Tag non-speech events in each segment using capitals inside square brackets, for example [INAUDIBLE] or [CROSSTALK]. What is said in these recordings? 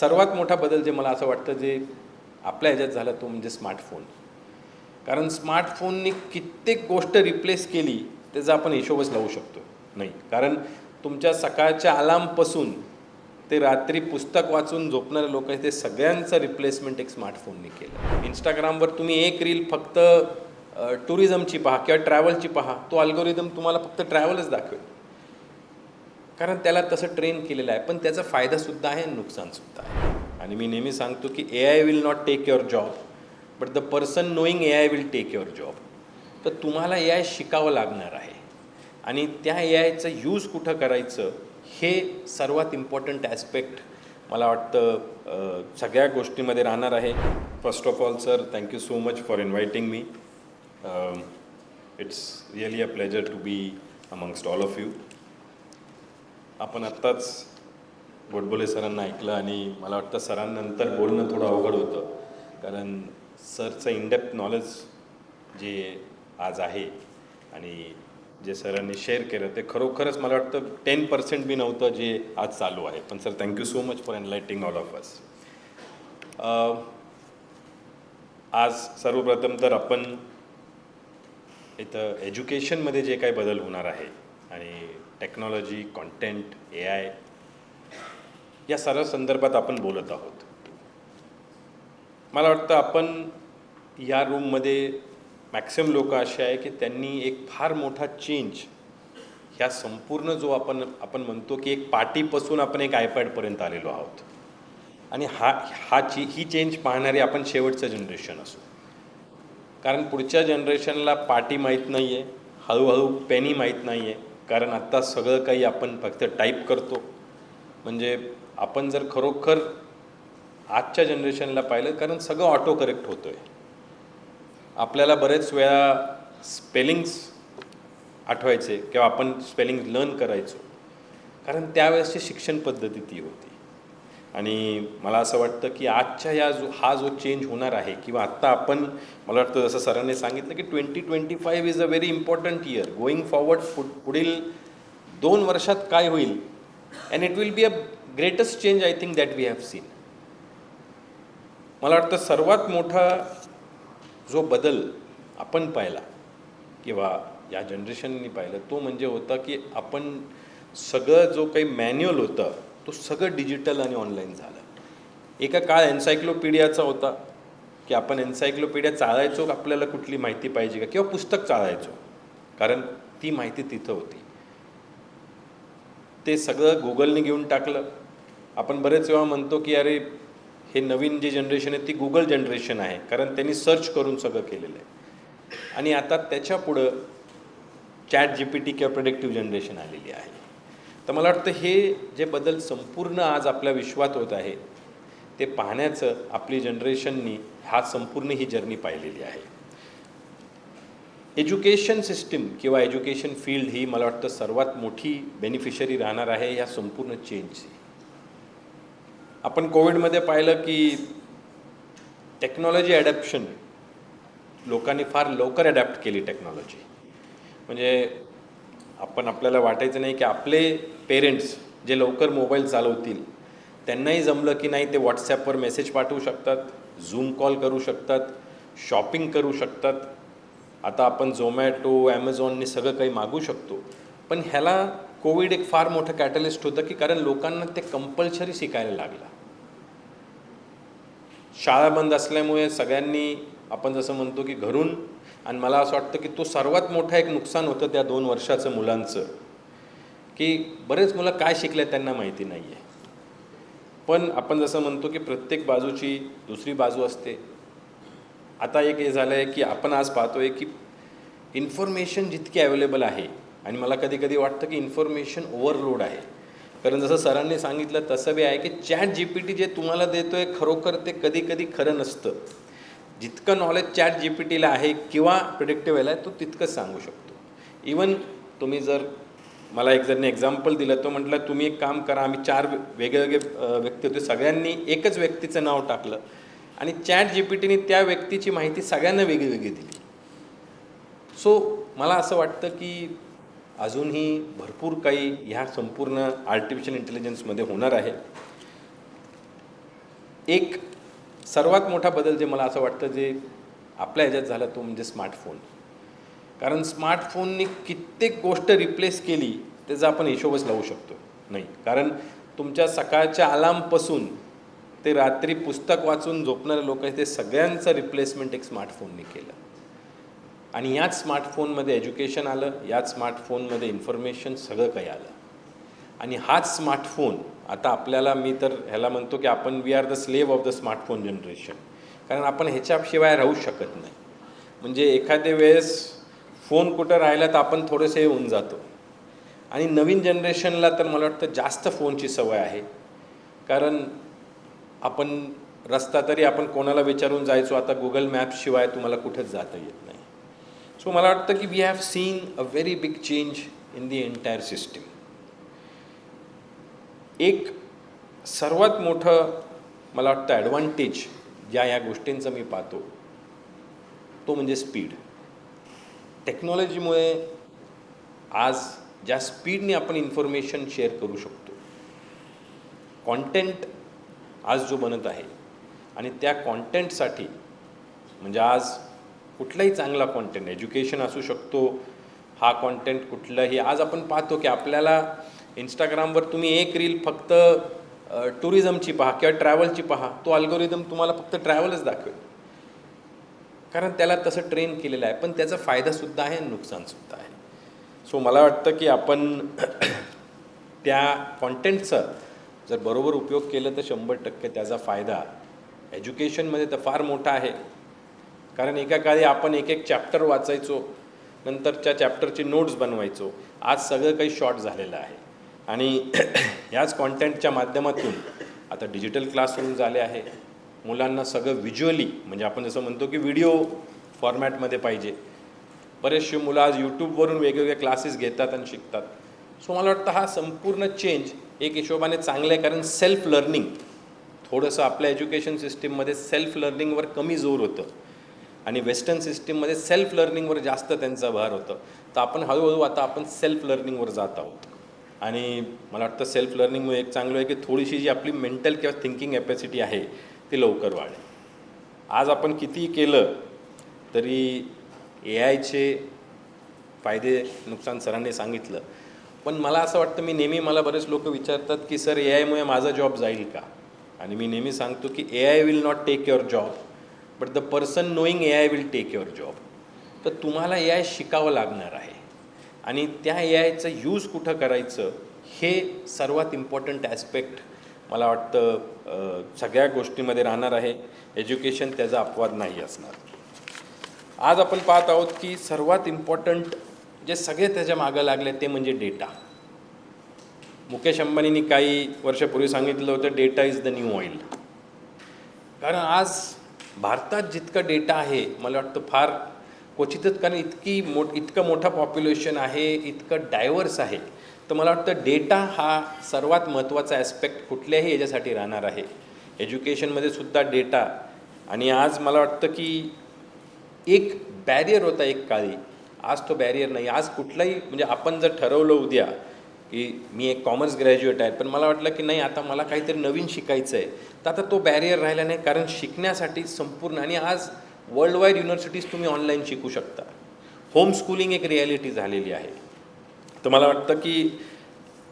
सर्वात मोठा बदल जे मला असं वाटतं जे आपल्या ह्याच्यात झाला तो म्हणजे स्मार्टफोन. कारण स्मार्टफोननी कित्येक गोष्ट रिप्लेस केली त्याचा आपण हिशोबच लावू शकतो. नाही. कारण तुमच्या सकाळच्या अलार्मपासून ते रात्री पुस्तक वाचून झोपणारे लोक आहेत ते सगळ्यांचं रिप्लेसमेंट एक स्मार्टफोनने केलं. इंस्टाग्रामवर तुम्ही एक रील फक्त टुरिझमची पहा किंवा ट्रॅव्हलची पहा तो अल्गोरिदम तुम्हाला फक्त ट्रॅव्हलच दाखवेल. कारण त्याला तसं ट्रेन केलेलं आहे. पण त्याचा फायदासुद्धा आहे नुकसानसुद्धा आहे. आणि मी नेहमी सांगतो की AI will not take your job but the person knowing AI will take your job तर तुम्हाला ए आय शिकावं लागणार आहे. आणि त्या ए आयचं यूज कुठं करायचं हे सर्वात इम्पॉर्टंट ॲस्पेक्ट मला वाटतं सगळ्या गोष्टीमध्ये राहणार आहे. First of all sir thank you so much for inviting me it's really a pleasure to be amongst all of you आपण आत्ताच गोडबोले सरांना ऐकलं आणि मला वाटतं सरांनंतर बोलणं थोडं अवघड होतं. कारण सरचं इनडेप्थ नॉलेज जे आज आहे आणि जे सरांनी शेअर केलं ते खरोखरच मला वाटतं टेन पर्सेंट बी नव्हतं जे आज चालू आहे. पण sir thank you so much for enlightening all of us आज सर्वप्रथम तर आपण इथं एज्युकेशनमध्ये जे काही बदल होणार आहे आणि टेक्नॉलॉजी कॉन्टेंट ए आय या सर्व संदर्भात आपण बोलत आहोत. मला वाटतं आपण या रूममध्ये मॅक्सिमम लोक असे आहे की त्यांनी एक फार मोठा चेंज ह्या संपूर्ण जो आपण आपण म्हणतो की एक पाटीपासून आपण एक आयपॅडपर्यंत आलेलो आहोत. आणि हा हा ची ही चेंज पाहणारी आपण शेवटचं जनरेशन असू. कारण पुढच्या जनरेशनला पाटी माहीत नाही आहे हळूहळू पेनी माहीत नाही आहे कारण आत्ता सगळं काही आपण फक्त टाईप करतो. म्हणजे आपण जर खरोखर आजच्या जनरेशनला पाहिलं कारण सगळं ऑटो करेक्ट होतो आहे आपल्याला बरेच वेळा स्पेलिंग्स आठवायचे किंवा आपण स्पेलिंग लर्न करायचो. कारण त्यावेळेसची शिक्षण पद्धती ती होती. आणि मला असं वाटतं की आजच्या या जो हा जो चेंज होणार आहे किंवा आत्ता आपण मला वाटतं जसं सरांनी सांगितलं की twenty twenty five is a very important year going forward पुढील दोन वर्षात काय होईल? And it will be a greatest change I think that we have seen मला वाटतं सर्वात मोठा जो बदल आपण पाहिला किंवा या जनरेशननी पाहिलं तो म्हणजे होता की आपण सगळं जो काही मॅन्युअल होतं तो सगळं डिजिटल आणि ऑनलाईन झालं. एका काळ एन्सायक्लोपीडियाचा होता की आपण एन्सायक्लोपीडिया चाळायचो आपल्याला कुठली माहिती पाहिजे का? किंवा पुस्तक चाळायचो कारण ती माहिती तिथं होती. ते सगळं गुगलने घेऊन टाकलं. आपण बरेच वेळा म्हणतो की अरे हे नवीन जी जनरेशन आहे ती गुगल जनरेशन आहे कारण त्यांनी सर्च करून सगळं केलेलं आहे. आणि आता त्याच्या पुढं चॅट जी पी टी किंवा प्रोडक्टिव्ह जनरेशन आलेली आहे. तर मला वाटतं हे जे बदल संपूर्ण आज आपल्या विश्वात होत आहे ते पाहण्याचं आपली जनरेशननी हा संपूर्ण ही जर्नी पाहिलेली आहे. एज्युकेशन सिस्टीम किंवा एज्युकेशन फील्ड ही मला वाटतं सर्वात मोठी बेनिफिशरी राहणार आहे या संपूर्ण चेंजची. आपण कोविडमध्ये पाहिलं की टेक्नॉलॉजी ॲडॅप्शन लोकांनी फार लवकर ॲडॅप्ट केली टेक्नॉलॉजी. म्हणजे आपण आपल्याला वाटायचं नाही की आपले पेरेंट्स जे लवकर मोबाईल चालवतील त्यांनाही जमलं की नाही ते व्हॉट्सॲपवर मेसेज पाठवू शकतात झूम कॉल करू शकतात शॉपिंग करू शकतात. आता आपण झोमॅटो ॲमेझॉनने सगळं काही मागू शकतो. पण ह्याला कोविड एक फार मोठं कॅटलिस्ट होतं की कारण लोकांना ते कंपल्सरी शिकायला लागलं. शाळा बंद असल्यामुळे सगळ्यांनी आपण जसं म्हणतो की घरून आणि मला असं वाटतं की तो सर्वात मोठा एक नुकसान होतं त्या दोन वर्षाचं मुलांचं. की बरेच मुलं काय शिकले त्यांना माहिती नाही आहे पण आपण जसं म्हणतो की प्रत्येक बाजूची दुसरी बाजू असते. आता एक हे झालं आहे की आपण आज पाहतो आहे की इन्फॉर्मेशन जितकी अवेलेबल आहे आणि मला कधी कधी वाटतं की इन्फॉर्मेशन ओव्हरलोड आहे. कारण जसं सरांनी सांगितलं तसं बी आहे की चॅट जी पी टी जे तुम्हाला देतो आहे खरोखर ते कधी कधी खरं नसतं. जितकं नॉलेज चॅट जी पी टीला आहे किंवा प्रिडिक्टिव्ह आहे तो तितकंच सांगू शकतो. इवन तुम्ही जर मला एक जरने एक्झाम्पल दिलं तो म्हटलं तुम्ही एक काम करा आम्ही चार वेगवेगळे व्यक्ती होते सगळ्यांनी एकच व्यक्तीचं नाव टाकलं आणि चॅट जी पी टीने त्या व्यक्तीची माहिती सगळ्यांना वेगळी वेगळी दिली. सो मला असं वाटतं की अजूनही भरपूर काही ह्या संपूर्ण आर्टिफिशियल इंटेलिजन्समध्ये होणार आहे. एक सर्वात मोठा बदल जे मला असं वाटतं जे आपल्या ह्याच्यात झाला तो म्हणजे स्मार्टफोन. कारण स्मार्टफोननी कित्येक गोष्ट रिप्लेस केली त्याचा आपण हिशोबच लावू शकतो. नाही. कारण तुमच्या सकाळच्या अलार्मपासून ते रात्री पुस्तक वाचून झोपणारे लोक आहेत ते सगळ्यांचं रिप्लेसमेंट एक स्मार्टफोनने केलं. आणि याच स्मार्टफोनमध्ये एज्युकेशन आलं याच स्मार्टफोनमध्ये इन्फॉर्मेशन सगळं काही आलं. आणि हाच स्मार्टफोन आता आपल्याला मी तर ह्याला म्हणतो की आपण we are the slave of the smartphone generation कारण आपण ह्याच्याशिवाय राहू शकत नाही. म्हणजे एखाद्या वेळेस फोन कुठं राहिला तर आपण थोडेसे होऊन जातो. आणि नवीन जनरेशनला तर मला वाटतं जास्त फोनची सवय आहे. कारण आपण रस्ता तरी आपण कोणाला विचारून जायचो आता गुगल मॅप्सशिवाय तुम्हाला कुठंच जाता येत नाही. सो मला वाटतं की we have seen a very big change in the entire system एक सर्वात मोठं मला वाटतं ॲडव्हान्टेज ज्या या गोष्टींचं मी पाहतो तो म्हणजे स्पीड टेक्नॉलॉजीमुळे आज ज्या स्पीडने आपण इन्फॉर्मेशन शेअर करू शकतो कॉन्टेंट आज जो बनत आहे आणि त्या कॉन्टेंटसाठी म्हणजे आज कुठलाही चांगला कॉन्टेंट एज्युकेशन असू शकतो हा कॉन्टेंट कुठलाही आज आपण पाहतो की आपल्याला इंस्टाग्रामवर तुम्ही एक रील फक्त टुरिझमची पहा किंवा ट्रॅव्हलची पहा तो अल्गोरिदम तुम्हाला फक्त ट्रॅव्हलच दाखवेल. कारण त्याला तसं ट्रेन केलेलं आहे पण त्याचा फायदासुद्धा आहे आणि नुकसानसुद्धा आहे. सो मला वाटतं की आपण [CLEARS THROAT] त्या कॉन्टेंटचा जर बरोबर उपयोग केला तर शंभर टक्के त्याचा फायदा एज्युकेशनमध्ये तर फार मोठा आहे. कारण एका काळी आपण एक एक चॅप्टर वाचायचो नंतरच्या चॅप्टरची नोट्स बनवायचो. आज सगळं काही शॉर्ट झालेलं आहे. आणि [CLEARS THROAT] ह्याच कॉन्टेंटच्या माध्यमातून आता डिजिटल क्लासरूम झाले आहे. मुलांना सगळं व्हिज्युअली म्हणजे आपण जसं म्हणतो की व्हिडिओ फॉर्मॅटमध्ये पाहिजे. बरेचसे मुलं आज यूट्यूबवरून वेगवेगळे क्लासेस घेतात आणि शिकतात. सो मला वाटतं हा संपूर्ण चेंज एक हिशोबाने चांगलं आहे कारण सेल्फ लर्निंग थोडंसं आपल्या एज्युकेशन सिस्टीममध्ये सेल्फ लर्निंगवर कमी जोर होतं. आणि वेस्टर्न सिस्टीममध्ये सेल्फ लर्निंगवर जास्त त्यांचा भार होतं. तर आपण हळूहळू आता आपण सेल्फ लर्निंगवर जात आहोत. आणि मला वाटतं सेल्फ लर्निंगमुळे एक चांगलं आहे की थोडीशी जी आपली मेंटल किंवा थिंकिंग कॅपॅसिटी आहे ती लवकर वाढेल. आज आपण कितीही केलं तरी ए आयचे फायदे नुकसान सरांनी सांगितलं. पण मला असं वाटतं मी नेहमी मला बरेच लोक विचारतात की सर ए आयमुळे माझा जॉब जाईल का? आणि मी नेहमी सांगतो की A I will not take your job but the person knowing A I will take your job तर तुम्हाला ए आय शिकावं लागणार आहे. आणि त्या ए आयचं यूज कुठं करायचं हे सर्वात इम्पॉर्टंट ॲस्पेक्ट मला वाटतं सगळ्या गोष्टीमध्ये राहणार आहे. एज्युकेशन त्याचा अपवाद नाही असणार. आज आपण पाहत आहोत की सर्वात इम्पॉर्टंट जे सगळे त्याच्या मागं लागले ते म्हणजे डेटा मुकेश अंबानींनी काही वर्षापूर्वी सांगितलं होतं data is the new oil कारण आज भारतात जितकं डेटा आहे मला वाटतं फार क्वचितच कारण इतकी मो इतकं मोठं पॉप्युलेशन आहे इतकं डायव्हर्स आहे. तर मला वाटतं डेटा हा सर्वात महत्त्वाचा ॲस्पेक्ट कुठल्याही याच्यासाठी राहणार आहे. एज्युकेशनमध्ये सुद्धा डेटा आणि आज मला वाटतं की एक बॅरियर होता एक काळी. आज तो बॅरियर नाही. आज कुठलाही म्हणजे आपण जर ठरवलं उद्या की मी एक कॉमर्स ग्रॅज्युएट आहे पण मला वाटलं की नाही आता मला काहीतरी नवीन शिकायचं आहे तर आता तो बॅरियर राहिला नाही कारण शिकण्यासाठी संपूर्ण आणि आज वर्ल्ड वाईड युनिव्हर्सिटीज तुम्ही ऑनलाईन शिकू शकता. होम स्कूलिंग एक रिॲलिटी झालेली आहे. तर मला वाटतं की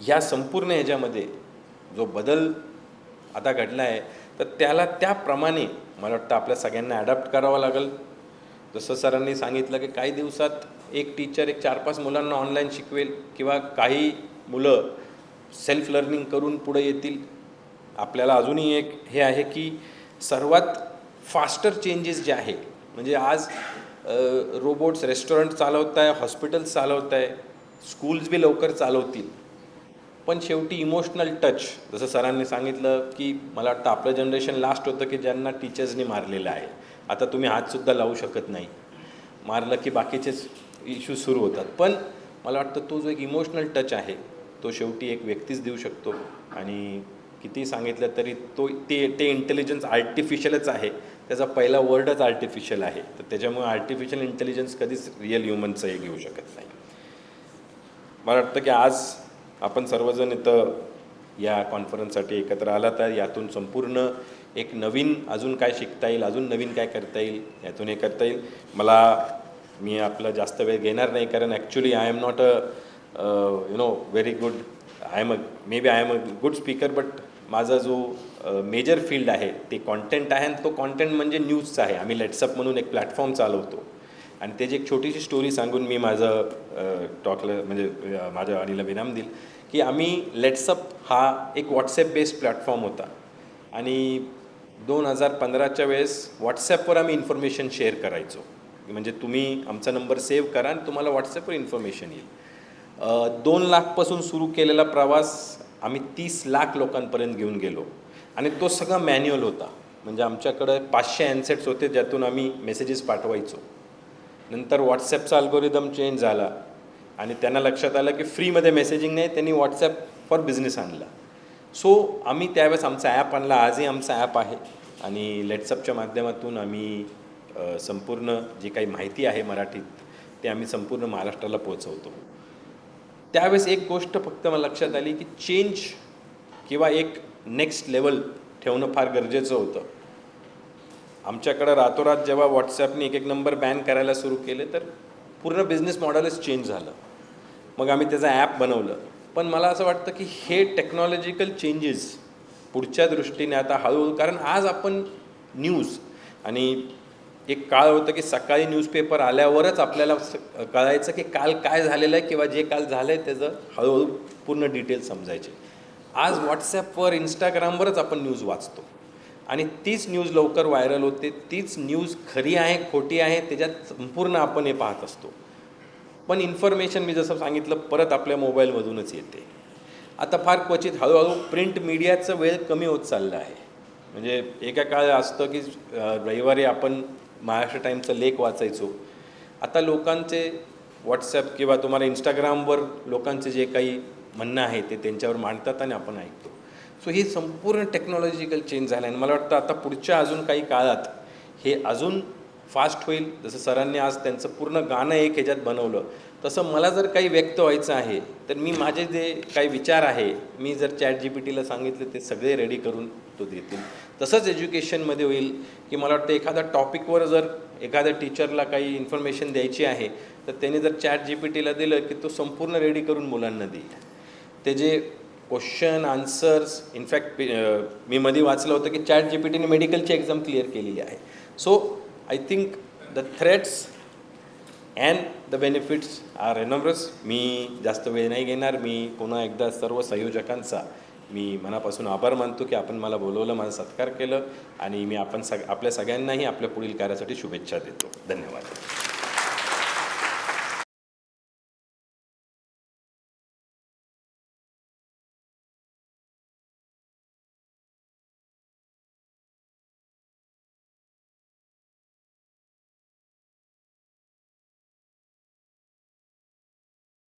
ह्या संपूर्ण ह्याच्यामध्ये जो बदल आता घडला आहे तर त्याला त्याप्रमाणे मला वाटतं आपल्या सगळ्यांना ॲडॅप्ट करावं लागेल. जसं सरांनी सांगितलं की काही दिवसात एक टीचर एक चार पाच मुलांना ऑनलाईन शिकवेल किंवा काही मुलं सेल्फ लर्निंग करून पुढे येतील. आपल्याला अजूनही एक हे आहे की सर्वात फास्टर चेंजेस जे आहे म्हणजे आज रोबोट्स रेस्टॉरंट चालवत आहे हॉस्पिटल्स चालवत आहे स्कूल्स बी लवकर चालवतील. पण शेवटी इमोशनल टच जसं सरांनी सांगितलं की मला वाटतं आपलं जनरेशन लास्ट होतं की ज्यांना टीचर्सनी मारलेलं आहे. आता तुम्ही हातसुद्धा लावू शकत नाही. मारलं की बाकीचेच इश्यू सुरू होतात. पण मला वाटतं तो जो एक इमोशनल टच आहे तो शेवटी एक व्यक्तीच देऊ शकतो. आणि किती सांगितलं तरी तो ते ते इंटेलिजन्स आर्टिफिशियलच आहे. त्याचा पहिला वर्डच आर्टिफिशियल आहे. तर त्याच्यामुळे आर्टिफिशियल इंटेलिजन्स कधीच रिअल ह्युमनचं हे घेऊ शकत नाही. मला वाटतं की आज आपण सर्वजण इथं या कॉन्फरन्ससाठी एकत्र आला तर यातून संपूर्ण एक नवीन अजून काय शिकता येईल अजून नवीन काय करता येईल यातून हे करता येईल. मला मी आपलं जास्त वेळ घेणार नाही कारण actually I am not a you know very good I am a maybe I am a good speaker but माझा जो मेजर फील्ड आहे ते कॉन्टेंट आहे आणि तो कॉन्टेंट म्हणजे न्यूजचा आहे. आम्ही लेट्सअप म्हणून एक प्लॅटफॉर्म चालवतो. आणि त्याची एक छोटीशी स्टोरी सांगून मी माझं टॉकला म्हणजे माझ्या वाणीला विराम देईल की आम्ही लेट्सअप हा एक व्हॉट्सॲप बेस्ड प्लॅटफॉर्म होता. आणि दोन हजार पंधराच्या वेळेस व्हॉट्सॲपवर आम्ही इन्फॉर्मेशन शेअर करायचो. म्हणजे तुम्ही आमचा नंबर सेव्ह करा आणि तुम्हाला व्हॉट्सॲपवर इन्फॉर्मेशन येईल. दोन लाखपासून सुरू केलेला प्रवास आम्ही तीस लाख लोकांपर्यंत घेऊन गेलो. आणि तो सगळा मॅन्युअल होता. म्हणजे आमच्याकडं पाचशे अँसेट्स होते ज्यातून आम्ही मेसेजेस पाठवायचो. नंतर व्हॉट्सॲपचा अल्गोरिदम चेंज झाला. आणि त्यांना लक्षात आलं की फ्रीमध्ये मेसेजिंग नाही त्यांनी व्हॉट्सॲप फॉर बिझनेस आणला. सो आम्ही त्यावेळेस आमचा ॲप आणला. आजही आमचा ॲप आहे. आणि लेट्सअपच्या माध्यमातून आम्ही संपूर्ण जी काही माहिती आहे मराठीत ते आम्ही संपूर्ण महाराष्ट्राला पोहोचवतो. त्यावेळेस एक गोष्ट फक्त मला लक्षात आली की चेंज किंवा एक नेक्स्ट लेवल ठेवणं फार गरजेचं होतं. आमच्याकडं रातोरात जेव्हा व्हॉट्सॲपने एक एक नंबर बॅन करायला सुरू केले तर पूर्ण बिझनेस मॉडेलच चेंज झालं. मग आम्ही त्याचं ॲप बनवलं. पण मला असं वाटतं की हे टेक्नॉलॉजिकल चेंजेस पुढच्या दृष्टीने आता हळूहळू कारण आज आपण न्यूज आणि एक काळ होतं की सकाळी न्यूजपेपर आल्यावरच आपल्याला कळायचं की काल काय झालेलं आहे किंवा जे काल झालं आहे त्याचं हळूहळू पूर्ण डिटेल्स समजायचे. आज व्हॉट्सॲपवर इंस्टाग्रामवरच आपण न्यूज वाचतो. आणि तीच न्यूज लवकर व्हायरल होते तीच न्यूज खरी आहे खोटी आहे त्याच्यात संपूर्ण आपण हे पाहत असतो. पण इन्फॉर्मेशन मी जसं सांगितलं परत आपल्या मोबाईलमधूनच येते. आता फार क्वचित हळूहळू प्रिंट मीडियाचं वेळ कमी होत चाललं आहे. म्हणजे एका काळ असतं की रविवारी आपण महाराष्ट्र टाईमचा लेख वाचायचो. आता लोकांचे व्हॉट्सॲप किंवा तुम्हाला इंस्टाग्रामवर लोकांचे जे काही म्हणणं आहे ते त्यांच्यावर मांडतात आणि आपण ऐकतो. सो ही संपूर्ण टेक्नॉलॉजिकल चेंज झालं आहे आणि मला वाटतं आता पुढच्या अजून काही काळात हे अजून फास्ट होईल. जसं सरांनी आज त्यांचं पूर्ण गाणं एक ह्याच्यात बनवलं. तसं मला जर काही व्यक्त व्हायचं आहे तर मी माझे जे काही विचार आहे मी जर चॅट जी पी टीला सांगितलं ते सगळे रेडी करून तो देतील. तसंच एज्युकेशनमध्ये होईल की मला वाटतं एखाद्या टॉपिकवर जर एखाद्या टीचरला काही इन्फॉर्मेशन द्यायची आहे तर त्याने जर चॅट जी पी टीला दिलं की तो संपूर्ण रेडी करून मुलांना देईल. ते जे क्वेश्चन आन्सर्स इनफॅक्ट मी मध्ये वाचलं होतं की चॅट जी पी टीने मेडिकलची एक्झाम क्लिअर केलेली आहे. So I think the threats and the benefits are enormous मी जास्त वेळ नाही घेणार. मी पुन्हा एकदा सर्व संयोजकांचा मी मनापासून आभार मानतो की आपण मला बोलवलं माझा सत्कार केलं आणि मी आपण सग आपल्या सगळ्यांनाही आपल्या पुढील कार्यासाठी शुभेच्छा देतो. धन्यवाद.